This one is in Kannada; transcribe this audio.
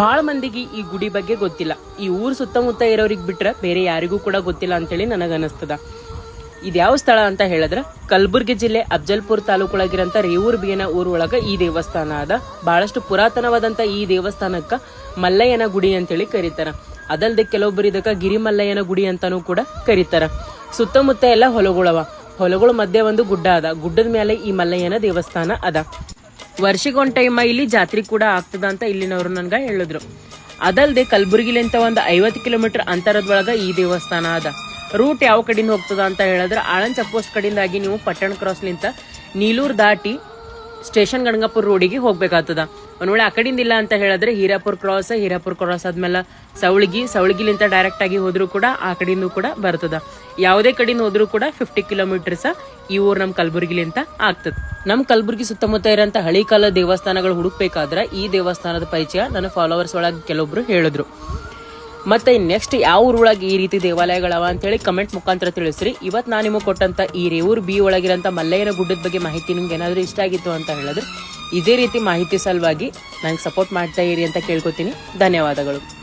ಬಾಳ ಮಂದಿಗೆ ಈ ಗುಡಿ ಬಗ್ಗೆ ಗೊತ್ತಿಲ್ಲ. ಈ ಊರ್ ಸುತ್ತಮುತ್ತ ಇರೋರಿಗೆ ಬಿಟ್ರೆ ಬೇರೆ ಯಾರಿಗೂ ಕೂಡ ಗೊತ್ತಿಲ್ಲ ಅಂತೇಳಿ ನನಗೆ ಇದು ಇದ್ಯಾವ ಸ್ಥಳ ಅಂತ ಹೇಳಿದ್ರೆ ಕಲಬುರ್ಗಿ ಜಿಲ್ಲೆ ಅಫ್ಜಲ್ಪುರ್ ತಾಲೂಕೊಳಗಿರಂತ ರೇವೂರ್ ಬಿಯನ ಊರ್ ಒಳಗ ಈ ದೇವಸ್ಥಾನ ಅದ. ಬಹಳಷ್ಟು ಪುರಾತನವಾದಂತ ಈ ದೇವಸ್ಥಾನಕ್ಕ ಮಲ್ಲಯ್ಯನ ಗುಡಿ ಅಂತೇಳಿ ಕರೀತಾರ. ಅದಲ್ದೆ ಕೆಲವೊಬ್ಬರು ಇದಕ್ಕ ಗಿರಿಮಲ್ಲಯ್ಯನ ಗುಡಿ ಅಂತಾನೂ ಕೂಡ ಕರೀತಾರ. ಸುತ್ತಮುತ್ತ ಎಲ್ಲ ಹೊಲಗಳವ. ಹೊಲಗಳ ಮಧ್ಯೆ ಒಂದು ಗುಡ್ಡ ಅದ. ಗುಡ್ಡದ ಮೇಲೆ ಈ ಮಲ್ಲಯ್ಯನ ದೇವಸ್ಥಾನ ಅದ. ವರ್ಷಗೊಂದ್ ಟೈಮ ಇಲ್ಲಿ ಜಾತ್ರೆ ಕೂಡ ಆಗ್ತದ ಅಂತ ಇಲ್ಲಿನವರು ನನ್ಗ ಹೇಳಿದ್ರು. ಅದಲ್ದೆ ಕಲಬುರಗಿಲಿಂತ ಒಂದು ಐವತ್ತು ಕಿಲೋಮೀಟರ್ ಅಂತರದೊಳಗ ಈ ದೇವಸ್ಥಾನ ಅದ. ರೂಟ್ ಯಾವ ಕಡಿಂದ ಹೋಗ್ತದ ಅಂತ ಹೇಳಿದ್ರೆ ಆಳಂದ್ ಚೆಕ್ ಪೋಸ್ಟ್ ಕಡೆಯಿಂದಾಗಿ ನೀವು ಪಟ್ಟಣ ಕ್ರಾಸ್ಲಿಂತ ನೀಲೂರ್ ದಾಟಿ ಸ್ಟೇಷನ್ ಗಣಗಾಪುರ ರೋಡಿಗೆ ಹೋಗ್ಬೇಕಾಗ್ತದ. ಒಂದ್ ಆ ಕಡೆಯಿಂದ ಇಲ್ಲ ಅಂತ ಹೇಳಿದ್ರೆ ಹೀರಾಪುರ್ ಕ್ರಾಸ್ ಹೀರಾಪುರ್ ಕ್ರಾಸ್ ಆದ್ಮೇಲೆ ಸವಳಗಿ, ಸವಳಗಿಲಿಂತ ಡೈರೆಕ್ಟ್ ಆಗಿ ಹೋದ್ರು ಕೂಡ ಆ ಕಡೆಯಿಂದ ಕೂಡ ಬರ್ತದ. ಯಾವುದೇ ಕಡೆಯಿಂದ ಹೋದ್ರೂ ಕೂಡ ಫಿಫ್ಟಿ ಕಿಲೋಮೀಟರ್ಸ್ ಈ ಊರ್ ನಮ್ ಕಲಬುರಗಿಲಿಂತ ಆಗ್ತದೆ. ನಮ್ಮ ಕಲಬುರಗಿ ಸುತ್ತಮುತ್ತ ಇರೋಂಥ ಹಳಿ ಕಾಲ ದೇವಸ್ಥಾನಗಳು ಹುಡುಕ್ಬೇಕಾದ್ರೆ ಈ ದೇವಸ್ಥಾನದ ಪರಿಚಯ ನನ್ನ ಫಾಲೋವರ್ಸ್ ಒಳಗೆ ಕೆಲವೊಬ್ರು ಹೇಳಿದ್ರು. ಮತ್ತೆ ನೆಕ್ಸ್ಟ್ ಯಾವ ಊರೊಳಗೆ ಈ ರೀತಿ ದೇವಾಲಯಗಳವ ಅಂತೇಳಿ ಕಮೆಂಟ್ ಮುಖಾಂತರ ತಿಳಿಸ್ರಿ. ಇವತ್ತು ನಾನು ನಿಮಗೆ ಕೊಟ್ಟಂತ ಈ ರೇವೂರ್ ಬಿ ಒಳಗಿರಂತ ಮಲ್ಲಯ್ಯನ ಗುಡ್ಡದ ಬಗ್ಗೆ ಮಾಹಿತಿ ನಿಮ್ಗೆ ಏನಾದರೂ ಇಷ್ಟ ಆಗಿತ್ತು ಅಂತ ಹೇಳಿದ್ರೆ ಇದೇ ರೀತಿ ಮಾಹಿತಿ ಸಲುವಾಗಿ ನಂಗೆ ಸಪೋರ್ಟ್ ಮಾಡ್ತಾ ಇರಿ ಅಂತ ಕೇಳ್ಕೊತೀನಿ. ಧನ್ಯವಾದಗಳು.